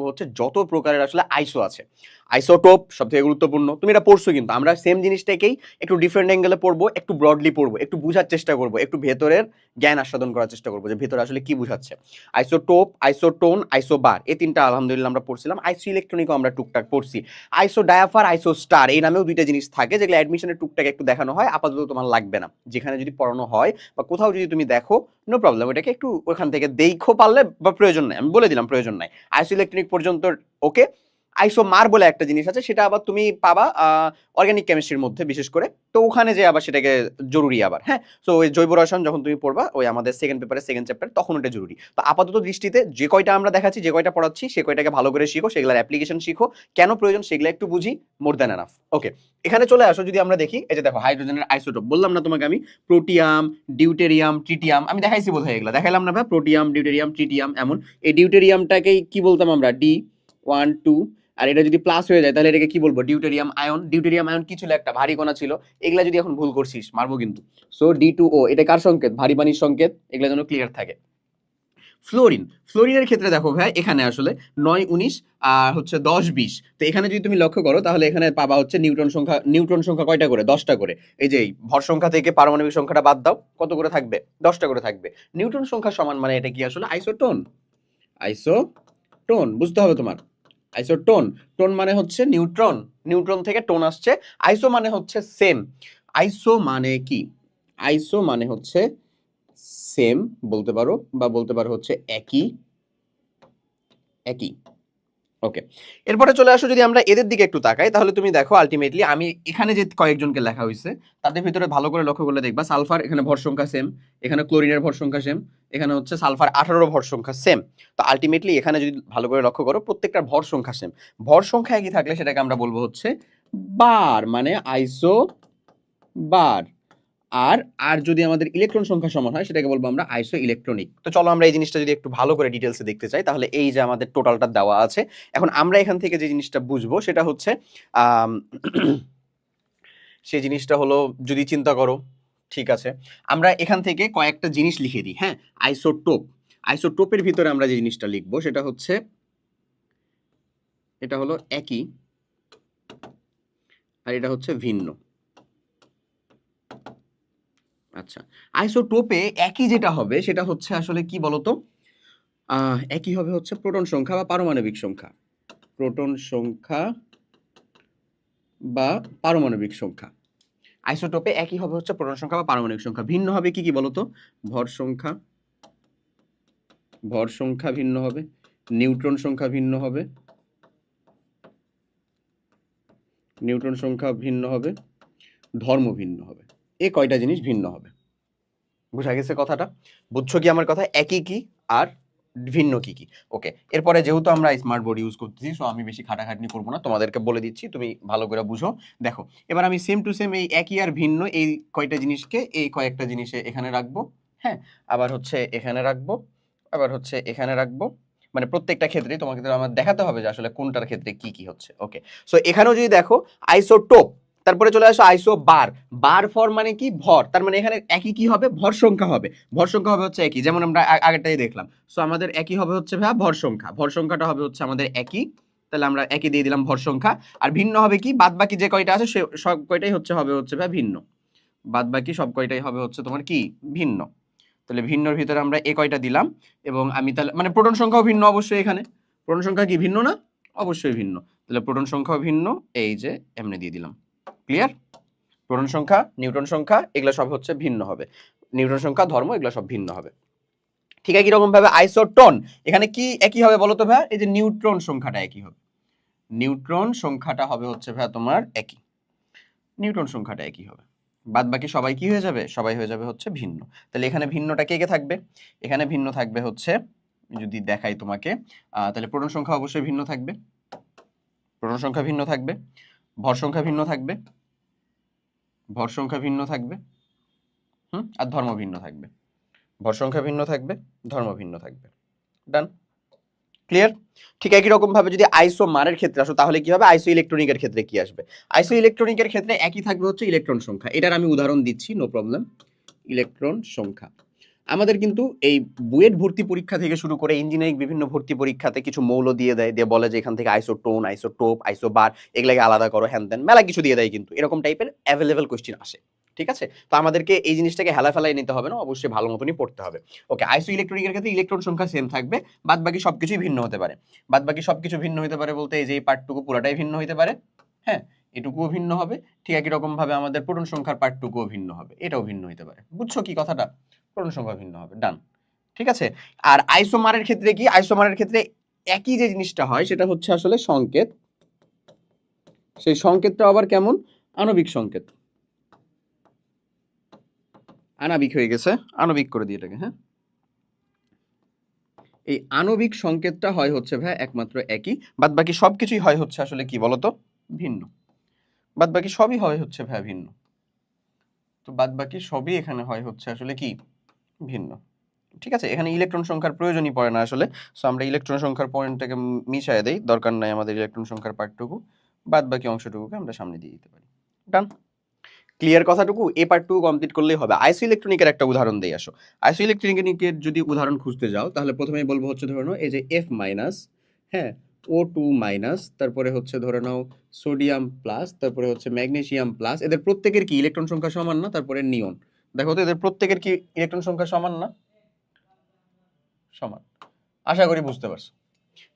হচ্ছে যত প্রকারের আসলে আইসো আছে। আইসোটোপ সব থেকে গুরুত্বপূর্ণ। তুমি এটা পড়ছো কিন্তু, আমরা সেম জিনিসটাকেই একটু ডিফারেন্ট অ্যাঙ্গেলে পড়ব, একটু ব্রডলি পড়ব, একটু বোঝার চেষ্টা করব, একটু ভেতরের জ্ঞান আস্বাদন করার চেষ্টা করব যে ভেতরে আসলে কি বোঝাচ্ছে। আইসোটোপ আইসোটোন আইসোবার এই তিনটা আলহামদুলিল্লাহ আমরা পড়ছিলাম। আইসো ইলেকট্রনিকও আমরা টুকটাক পড়ছি। আইসো ডায়াফার আইসো স্টার এই নামেও দুইটা জিনিস থাকে যেগুলো অ্যাডমিশনের টুকটাক একটু দেখানো হয়, আপাতত তোমার লাগবে না। যেখানে যদি পড়ানো হয় বা কোথাও যদি তুমি দেখো নো প্রবলেম ওটাকে একটু ওখান থেকে দেখো পারলে বা প্রয়োজন নাই, আমি বলে দিলাম প্রয়োজন নাই। আইসো ইলেকট্রনিক পর্যন্ত ওকে আইসো মার বলে একটা জিনিস আছে, সেটা আবার তুমি পাবা অর্গানিক কেমিস্ট্রির মধ্যে বিশেষ করে। তো ওখানে যে আবার সেটাকে জরুরি আবার। হ্যাঁ সো ওই জৈব রসায়ন যখন তুমি পড়বা, ওই আমাদের সেকেন্ড পেপারে সেকেন্ড চ্যাপ্টার তখন ওটা জরুরি। তো আপাতত দৃষ্টিতে যে কয়টা আমরা দেখাচ্ছি, যে কয়টা পড়াচ্ছি, সে কয়টাকে ভালো করে শিখো, সেগুলোর অ্যাপ্লিকেশন শিখো। কেন প্রয়োজন, সেগুলো একটু বুঝি মোর দ্যান এনাফ ওকে এখানে চলে আসো, যদি আমরা দেখি, এই যে দেখো হাইড্রোজেনের আইসোটোপ বললাম না তোমাকে আমি প্রোটিয়াম ডিউটেরিয়াম ট্রিটিয়াম আমি দেখাইছি বোধ হয়ে এগুলো। দেখাইলাম না ভাই প্রোটিয়াম ডিউটেরিয়াম ট্রিটিয়াম এমন। এই ডিউটেরিয়ামটাকেই কি বলতাম আমরা? ডি ওয়ান টু আর এটা যদি প্লাস হয়ে যায়, তাহলে এটাকে কি বলব? ডিউটেরিয়াম আয়ন ডিউটেরিয়াম আয়ন কি ছিল একটা? ভারী কণা ছিল। এগুলা যদি এখন ভুল করছিস, মারবো কিন্তু। সো ডি টু ও এটা কার সংকেত? ভারী পানির সংকেত। এগুলা যেন ক্লিয়ার থাকে। ফ্লোরিন ফ্লোরিনের ক্ষেত্রে দেখো ভাই, এখানে আসলে নয়, উনিশ, আর হচ্ছে দশ, বিশ। তো এখানে যদি তুমি লক্ষ্য করো, তাহলে এখানে পাবা হচ্ছে নিউট্রন সংখ্যা নিউটন সংখ্যা কয়টা করে? দশটা করে। এই যে ভর সংখ্যা থেকে পারমাণবিক সংখ্যাটা বাদ দাও। কত করে থাকবে? দশটা করে থাকবে। নিউটন সংখ্যা সমান মানে এটা কি আসলে? আইসোটোন আইসোটোন বুঝতে হবে তোমার। আইসোটোন, টোন মানে হচ্ছে নিউট্রন নিউট্রন থেকে টোন আসছে। আইসো মানে হচ্ছে সেম। আইসো মানে কি? আইসো মানে হচ্ছে সেম, বলতে পারো, বা বলতে পারো হচ্ছে একই একই। ওকে এরপরে চলে আসো যদি আমরা এদের দিকে একটু তাকাই, তাহলে তুমি দেখো আলটিমেটলি আমি এখানে যে কয়েকজনকে লেখা হয়েছে, তাদের ভিতরে ভালো করে লক্ষ্য করলে দেখবা সালফার এখানে ভর সংখ্যা সেম এখানে ক্লোরিনের ভর সংখ্যা সেম এখানে হচ্ছে সালফার আঠারো ভর সংখ্যা সেম তো আলটিমেটলি এখানে যদি ভালো করে লক্ষ্য করো, প্রত্যেকটা ভর সংখ্যা সেম ভর সংখ্যা একই থাকলে সেটাকে আমরা বলব হচ্ছে বার মানে আইসো বার আর আর যদি আমাদের ইলেকট্রন সংখ্যা সমান হয়, সেটাকে বলব আমরা আইসো ইলেকট্রনিক তো চলো আমরা এই জিনিসটা যদি একটু ভালো করে ডিটেলসে দেখতে চাই, তাহলে এই যে আমাদের টোটালটা দেওয়া আছে, এখন আমরা এখান থেকে যে জিনিসটা বুঝব, সেটা হচ্ছে সেই জিনিসটা হলো, যদি চিন্তা করো, ঠিক আছে, আমরা এখান থেকে কয়েকটা জিনিস লিখে দিই হ্যাঁ আইসোটোপ আইসোটোপের ভিতরে আমরা যে জিনিসটা লিখব, সেটা হচ্ছে, এটা হলো একই, আর এটা হচ্ছে ভিন্ন। আচ্ছা আইসোটোপে একই যেটা হবে, সেটা হচ্ছে আসলে কি বলতো? একই হবে হচ্ছে প্রোটন সংখ্যা বা পারমাণবিক সংখ্যা। প্রোটন সংখ্যা বা পারমাণবিক সংখ্যা। আইসোটোপে একই হবে হচ্ছে প্রোটন সংখ্যা বা পারমাণবিক সংখ্যা। ভিন্ন হবে কি কি বলতো? ভর সংখ্যা ভর সংখ্যা ভিন্ন হবে, নিউট্রন সংখ্যা ভিন্ন হবে, নিউট্রন সংখ্যা ভিন্ন হবে, ধর্ম ভিন্ন হবে। এই কয়টা জিনিস ভিন্ন হবে? বুঝা গেছে কথাটা? বুঝছ কি আমার কথা? একই কি? আর ভিন্ন কি কি? ওকে এরপরে যেহেতু আমরা স্মার্ট বোর্ড ইউজ করতেছি সো আমি বেশি খাটাখাটনি করব না। তোমাদেরকে বলে দিচ্ছি, তুমি ভালো করে বুঝো। দেখো, এবার আমি সেম টু সেম এই একই আর ভিন্ন এই কয়টা জিনিসকে এই কয়েকটা জিনিসে এখানে রাখব। হ্যাঁ আবার হচ্ছে এখানে রাখব, আবার হচ্ছে এখানে রাখব। মানে প্রত্যেকটা ক্ষেত্রে তোমাকে আমার দেখাতে হবে যে আসলে কোনটার ক্ষেত্রে কি কি হচ্ছে। ওকে সো এখানেও যদি দেখো আইসোটোপ তারপরে চলে আসো আইসো বার। বার ফর মানে কি? ভর। তার মানে এখানে একই কি হবে? ভর সংখ্যা হবে। ভর সংখ্যা হবে হচ্ছে একই। যেমন আমরা আগেরটাই দেখলাম। সো আমাদের একই হবে হচ্ছে ভাইয়া ভর সংখ্যা। ভর সংখ্যাটা হবে হচ্ছে আমাদের একই। তাহলে আমরা একই দিয়ে দিলাম ভর সংখ্যা। আর ভিন্ন হবে কি? বাদ বাকি যে কয়টা আছে সে সব কয়টাই হচ্ছে হবে হচ্ছে ভাইয়া ভিন্ন। বাদ বাকি সব কয়টাই হবে হচ্ছে তোমার কি? ভিন্ন। তাহলে ভিন্নর ভিতরে আমরা এ কয়টা দিলাম এবং আমি তাহলে মানে প্রোটন সংখ্যাও ভিন্ন অবশ্যই এখানে। প্রোটন সংখ্যা কি ভিন্ন না? অবশ্যই ভিন্ন। তাহলে প্রোটন সংখ্যাও ভিন্ন। এই যে, এমনি দিয়ে দিলাম। ক্লিয়ার প্রোটন সংখ্যা নিউটন সংখ্যা, এগুলো সব হচ্ছে ভিন্ন হবে। নিউটন সংখ্যা, ধর্ম, এগুলো সব ভিন্ন হবে। ঠিক একই রকম ভাবে আইসোটোন, এখানে কি একই হবে বলো তো ভাই এই যে নিউট্রন সংখ্যাটা একই হবে। নিউট্রন সংখ্যাটা হবে হচ্ছে ভাই তোমার একই। নিউটন সংখ্যাটা একই হবে। বাদ বাকি সবাই কি হয়ে যাবে? সবাই হয়ে যাবে হচ্ছে ভিন্ন। তাহলে এখানে ভিন্নটা কে কে থাকবে? এখানে ভিন্ন থাকবে হচ্ছে, যদি দেখাই তোমাকে তাহলে প্রোটন সংখ্যা অবশ্যই ভিন্ন থাকবে। প্রোটন সংখ্যা ভিন্ন থাকবে। ভর সংখ্যা ভিন্ন থাকবে। ভর সংখ্যা ভিন্ন থাকবে। হুম? আর ধর্ম ভিন্ন থাকবে। ভর সংখ্যা ভিন্ন থাকবে, ধর্ম ভিন্ন থাকবে। ডান ক্লিয়ার ঠিক একই রকম ভাবে যদি আইসো মারের ক্ষেত্রে আসো, তাহলে কি হবে? আইসো ইলেকট্রনিকের ক্ষেত্রে কি আসবে? আইসো ইলেকট্রনিকের ক্ষেত্রে একই থাকবে হচ্ছে ইলেকট্রন সংখ্যা। এটার আমি উদাহরণ দিচ্ছি নো প্রবলেম ইলেকট্রন সংখ্যা। আমাদের কিন্তু এই বুয়েট ভর্তি পরীক্ষা থেকে শুরু করে ইঞ্জিনিয়ারিং বিভিন্ন ভর্তি পরীক্ষাতে কিছু মৌল দিয়ে দেয়, দিয়ে বলে যে এখান থেকে আইসোটোন, আইসোটোপ, আইসোবার এগুলাকে আলাদা করো হ্যান ত্যান মেলা কিছু দিয়ে দেয় কিন্তু। এরকম টাইপের অ্যাভেলেবেল কোশ্চেন আসে, ঠিক আছে? তো আমাদেরকে এই জিনিসটাকে হেলা ফেলাই নিতে হবে না, অবশ্যই ভালো মতনই পড়তে হবে। ওকে আইসো ইলেকট্রনিকের ক্ষেত্রে ইলেকট্রন সংখ্যা সেম থাকবে বাদ বাকি সব কিছুই ভিন্ন হতে পারে। বাদ বাকি সব কিছু ভিন্ন হতে পারে বলতে এই যে এই পার্টটুকু পুরাটাই ভিন্ন হতে পারে হ্যাঁ? এটুকুও ভিন্ন হবে, ঠিক একই রকম ভাবে আমাদের প্রোটন সংখ্যার পার্টটুকুও ভিন্ন হবে, এটাও ভিন্ন হতে পারে। বুঝছ কি কথাটা? সংখ্যা ভিন্ন হবে। ডান ঠিক আছে? আর আইসোমারের ক্ষেত্রে কি? আইসোমারের ক্ষেত্রে একই যে জিনিসটা হয়, সেটা হচ্ছে আসলে সংকেত। সেই সংকেতটা আবার কেমন? আণবিক সংকেত। আণবিক হয়ে গেছে। আণবিক করে দিয়ে এটাকে হ্যাঁ? এই আণবিক সংকেতটা হয় হচ্ছে ভাই একমাত্র একই। বাদ বাকি সব কিছুই হয় হচ্ছে আসলে কি বলতো? ভিন্ন। বাদ বাকি সবই হয় হচ্ছে ভাই ভিন্ন। তো বাদ বাকি সবই এখানে হয় হচ্ছে আসলে কি? ভিন্ন। ঠিক আছে? এখানে ইলেকট্রন সংখ্যার প্রয়োজনই পড়ে না আসলে। সো আমরা ইলেকট্রন সংখ্যার পয়েন্টটাকে মিশায় দেই। দরকার নাই আমাদের ইলেকট্রন সংখ্যার পার্টটুকু। বাদ বাকি অংশটুকুকে আমরা সামনে দিয়ে দিতে পারি। ডান ক্লিয়ার কথাটুকু? এই পার্টটুকু কমপ্লিট করলেই হবে। আইসো ইলেকট্রনিকের একটা উদাহরণ দিয়ে আসো। আইসো ইলেকট্রনিকের যদি উদাহরণ খুঁজতে যাও, তাহলে প্রথমেই বলব হচ্ছে, ধরে নাও, এই যে এফ মাইনাস হ্যাঁ ও টু মাইনাস তারপরে হচ্ছে, ধরে নাও সোডিয়াম প্লাস তারপরে হচ্ছে ম্যাগনেশিয়াম প্লাস এদের প্রত্যেকের কি? ইলেকট্রন সংখ্যা সমান না, তারপরে নিয়ন দেখো তো এদের প্রত্যেকের কি ইলেকট্রন সংখ্যা সমান না? সমান। আশা করি বুঝতে পারছ।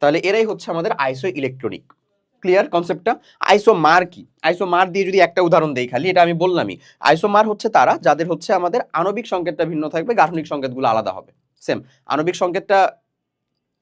তাহলে এরাই হচ্ছে আমাদের আইসো ইলেকট্রনিক ক্লিয়ার কনসেপ্টটা আইসোমার কি? আইসোমার দিয়ে যদি একটা উদাহরণ দেই খালি, এটা আমি বললামই। আইসোমার হচ্ছে তারা, যাদের হচ্ছে আমাদের আণবিক সংকেতটা ভিন্ন থাকবে, গাঠনিক সংকেতগুলো আলাদা হবে। সেম আণবিক সংকেতটা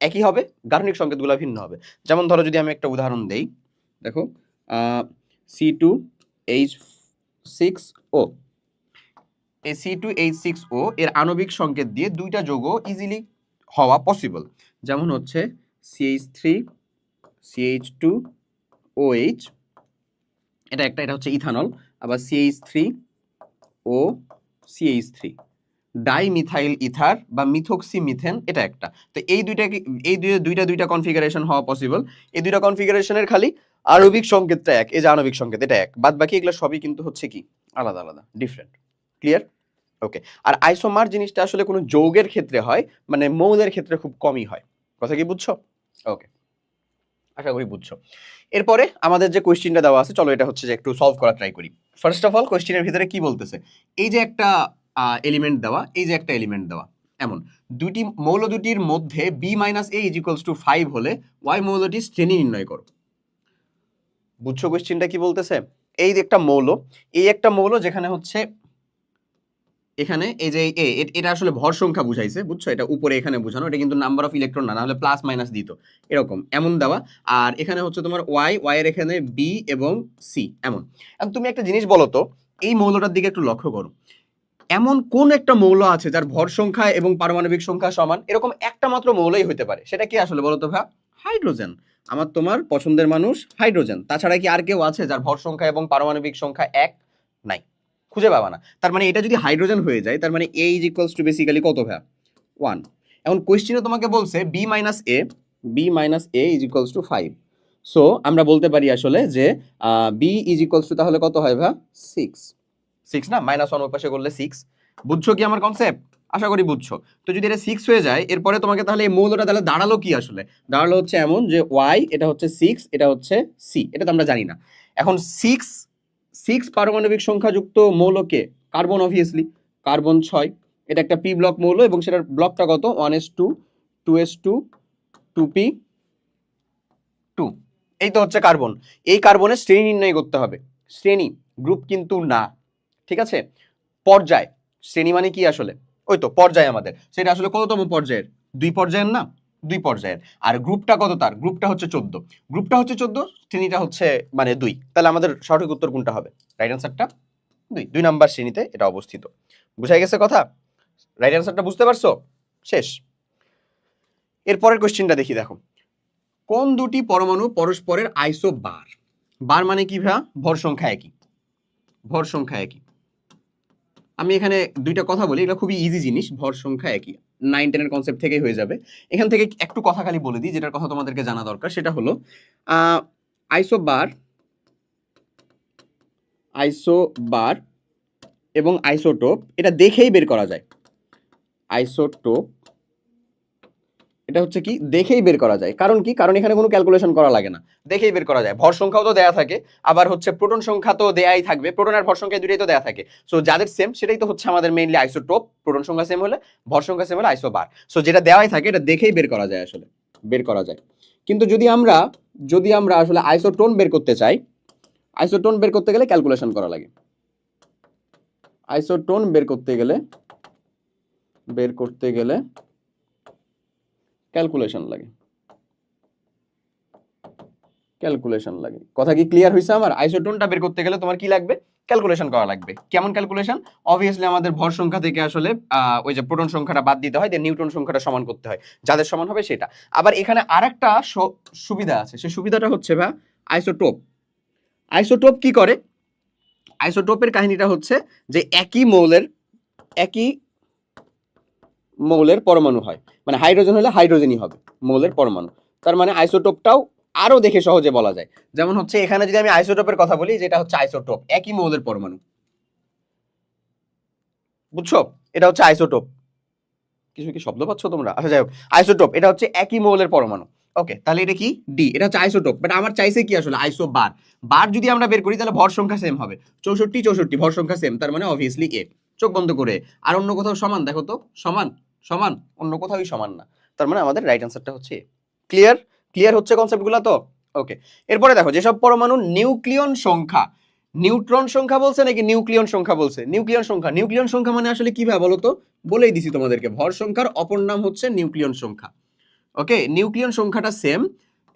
একই হবে, গাঠনিক সংকেতগুলো ভিন্ন হবে। যেমন ধরো যদি আমি একটা উদাহরণ দেই, দেখো C two H six O এই C two H six O এর আণবিক সংকেত দিয়ে দুইটা যৌগ ইজিলি হওয়া পসিবল যেমন হচ্ছে CH three CH two OH এটা একটা, এটা হচ্ছে ইথানল আবার CH three O CH three dimethyl ether বা মিথক্সি মিথেন এটা একটা। তো এই দুইটা এই দুই, দুইটা দুইটা কনফিগারেশন হওয়া পসিবল এই দুইটা কনফিগারেশনের খালি আণবিক সংকেতটা এক, এই যে আণবিক সংকেত, এটা এক। বাদ বাকি এগুলো সবই কিন্তু হচ্ছে কি? আলাদা আলাদা ডিফারেন্ট ক্লিয়ার ওকে আর আইসোমার জিনিসটা আসলে কোনো যৌগের ক্ষেত্রে হয় মানে মৌলের ক্ষেত্রে খুব কমই হয়। কথা কি বুঝছ? ওকে আশা করি বুঝছ। এরপরে আমাদের যে কোয়েশ্চেনটা দেওয়া আছে, চলো এটা হচ্ছে যে একটু সলভ করা ট্রাই করি। ফার্স্ট অফ অল কোয়েশ্চেনের ভিতরে কি বলতেছে? এই যে একটা এলিমেন্ট দেওয়া, এই যে একটা এলিমেন্ট দেওয়া, এমন। দুটি মৌল দুটির মধ্যে B minus A is equals to five হলে ওয়াই মৌলটির শ্রেণি নির্ণয় করো। বুঝছ কোয়েশ্চেনটা কি বলতেছে? এই একটা মৌল, এই একটা মৌল যেখানে হচ্ছে এখানে এই যে এ এটা আসলে ভর সংখ্যা বুঝাইছে, বুঝছ? এটা উপরে এখানে বোঝানো, এটা কিন্তু নাম্বার অফ ইলেকট্রন না, নাহলে প্লাস মাইনাস দিত। এরকম, এমন দেওয়া। আর এখানে হচ্ছে তোমার ওয়াই ওয়াই এর এখানে বি এবং সি এমন। তুমি একটা জিনিস বলো তো, এই মৌলটার দিকে একটু লক্ষ্য করো। এমন কোন একটা মৌল আছে যার ভর সংখ্যা এবং পারমাণবিক সংখ্যা সমান? এরকম একটা মাত্র মৌলই হতে পারে। সেটা কি আসলে বলো তো ভাই হাইড্রোজেন। আমার তোমার পছন্দের মানুষ হাইড্রোজেন। তাছাড়া কি আর কেউ আছে যার ভর সংখ্যা এবং পারমাণবিক সংখ্যা এক? খুঁজে পাবা না। তার মানে এটা যদি হাইড্রোজেন হয়ে যায়, তার মানে A is equals to basically কত ভ্যা ওয়ান এখন কোয়েশ্চেনে তোমাকে বলছে B minus A B minus A is equals to five so আমরা বলতে পারি আসলে যে বি ইজ ইকুয়ালস টু তাহলে কত হয় ভ্যা সিক্স সিক্স না? মাইনাস ওয়ান ওই পাশে করলে সিক্স বুঝছ কি আমার কনসেপ্ট আশা করি বুঝছ। তো যদি এটা সিক্স হয়ে যায়, এরপরে তোমাকে তাহলে এই মৌলটা তাহলে দাঁড়াল কি আসলে? দাঁড়াল হচ্ছে এমন যে ওয়াই এটা হচ্ছে সিক্স এটা হচ্ছে সি এটা তো আমরা জানি না। এখন সিক্স সিক্স পারমাণবিক সংখ্যাযুক্ত মৌলকে কার্বন অবভিয়াসলি কার্বন ছয়। এটা একটা পি ব্লক মৌল এবং সেটার ব্লকটা কত? One S two two S two two P two এই তো হচ্ছে কার্বন এই কার্বনের শ্রেণি নির্ণয় করতে হবে। শ্রেণি গ্রুপ কিন্তু না। ঠিক আছে? পর্যায়। শ্রেণি মানে কি আসলে? ওই তো, পর্যায় আমাদের। সেটা আসলে কততম পর্যায়ের? দুই পর্যায়ের না? দুই পর্যায়ের। আর গ্রুপটা কত তার? গ্রুপটা হচ্ছে চোদ্দ। গ্রুপটা হচ্ছে চোদ্দ, শ্রেণীটা হচ্ছে মানে দুই। তাহলে আমাদের সঠিক উত্তর কোনটা হবে? রাইট অ্যান্সারটা দুই। দুই নাম্বার শ্রেণীতে এটা অবস্থিত। বুঝাই গেছে কথা? রাইট অ্যান্সারটা বুঝতে পারছ? শেষ। এরপরের কোশ্চেনটা দেখি, দেখো। কোন দুটি পরমাণু পরস্পরের আইসো বার বার মানে কি ভা ভর সংখ্যা একই। ভর সংখ্যা একই। আমি এখানে দুইটা কথা বলি এটা খুবই ইজি জিনিস। ভর সংখ্যা একই। নাইন টেনের কনসেপ্ট থেকেই হয়ে যাবে। এখান থেকে একটু কথা খালি বলে দিই, যেটার কথা তোমাদেরকে জানা দরকার, সেটা হলো আইসো বার আইসো বার এবং আইসোটোপ এটা দেখেই বের করা যায়। আইসোটোপ এটা হচ্ছে কি, দেখেই বের করা যায়। কারণ কি? কারণ এখানে কোনো ক্যালকুলেশন করা লাগে না। দেখেই বের করা যায়। ভর সংখ্যাও তো দেয়া থাকে। আবার হচ্ছে প্রোটন সংখ্যা তো দেয়াই থাকবে। প্রোটন আর ভর সংখ্যা দুটোই তো দেয়া থাকে। সো যাদের সেম সেটাই তো হচ্ছে আমাদের মেইনলি আইসোটোপ প্রোটন সংখ্যা সেম হলে ভর সংখ্যা সেম হলে আইসো বার সো যেটা দেওয়াই থাকে, এটা দেখেই বের করা যায় আসলে। বের করা যায়। কিন্তু যদি আমরা যদি আমরা আসলে আইসোটোন বের করতে চাই আইসোটোন বের করতে গেলে ক্যালকুলেশন করা লাগে। আইসোটোন বের করতে গেলে, বের করতে গেলে ক্যালকুলেশন লাগে। ক্যালকুলেশন লাগে। কথা কি ক্লিয়ার হয়েছে আমার? আইসোটোনটা বের করতে গেলে তোমার কি লাগবে? ক্যালকুলেশন করা লাগবে। কেমন ক্যালকুলেশন অবভিয়াসলি আমাদের ভর সংখ্যা থেকে আসলে ওই যে প্রোটন সংখ্যাটা বাদ দিতে হয় দিয়ে নিউটন সংখ্যাটা সমান করতে হয়। যাদের সমান হবে সেটা। আবার এখানে আরেকটা সুবিধা আছে। সেই সুবিধাটা হচ্ছে বা আইসোটোপ আইসোটোপ কি করে? আইসোটোপের কাহিনীটা হচ্ছে যে একই মৌলের, একই মৌলের পরমাণু হয়। মানে হাইড্রোজেন হলে হাইড্রোজেনই হবে, মৌলের পরমাণু। তার মানে আইসোটোপটাও আরও দেখে সহজে বলা যায়। যেমন হচ্ছে এখানে যদি আমি আইসোটোপের কথা বলি, যেটা হচ্ছে আইসোটোপ, একই মৌলের পরমাণু। বুঝছ? এটা হচ্ছে আইসোটোপ। কিছু কি শব্দ পাচ্ছ তোমরা? আচ্ছা যাই হোক। আইসোটোপ, এটা হচ্ছে একই মৌলের পরমাণু। ওকে, তাহলে এটা কি? ডি এটা হচ্ছে আইসোটোপ। বাট আমার চাইছে কি আসলে? আইসো বার বার যদি আমরা বের করি, তাহলে ভর সংখ্যা সেম হবে। চৌষট্টি চৌষট্টি, ভর সংখ্যা সেম তার মানে অবভিয়াসলি এ চোখ বন্ধ করে। আর অন্য কোথাও সমান? দেখো তো, সমান। সমান? অন্য কোথাওই সমান না। তার মানে আমাদের রাইট অ্যান্সারটা হচ্ছে ক্লিয়ার ক্লিয়ার হচ্ছে কনসেপ্টগুলো তো? ওকে এরপরে দেখো, যেসব পরমাণু নিউক্লিয়ন সংখ্যা, নিউট্রন সংখ্যা বলছে নাকি নিউক্লিয়ন সংখ্যা বলছে? নিউক্লিয়ন সংখ্যা। নিউক্লিয়ন সংখ্যা মানে আসলে কীভাবে বলো তো? বলেই দিছি তোমাদেরকে, ভর সংখ্যার অপর নাম হচ্ছে নিউক্লিয়ন সংখ্যা। ওকে নিউক্লিয়ন সংখ্যাটা সেম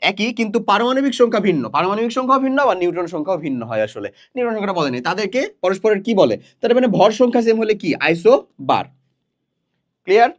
একই, কিন্তু পারমাণবিক সংখ্যা ভিন্ন। পারমাণবিক সংখ্যা ভিন্ন আবার নিউট্রন সংখ্যাও ভিন্ন হয় আসলে। নিউট্রন সংখ্যাটা বলেনি তাদেরকে পরস্পরের কি বলে? তার মানে ভর সংখ্যা সেম হলে কি? আইসো বার ক্লিয়ার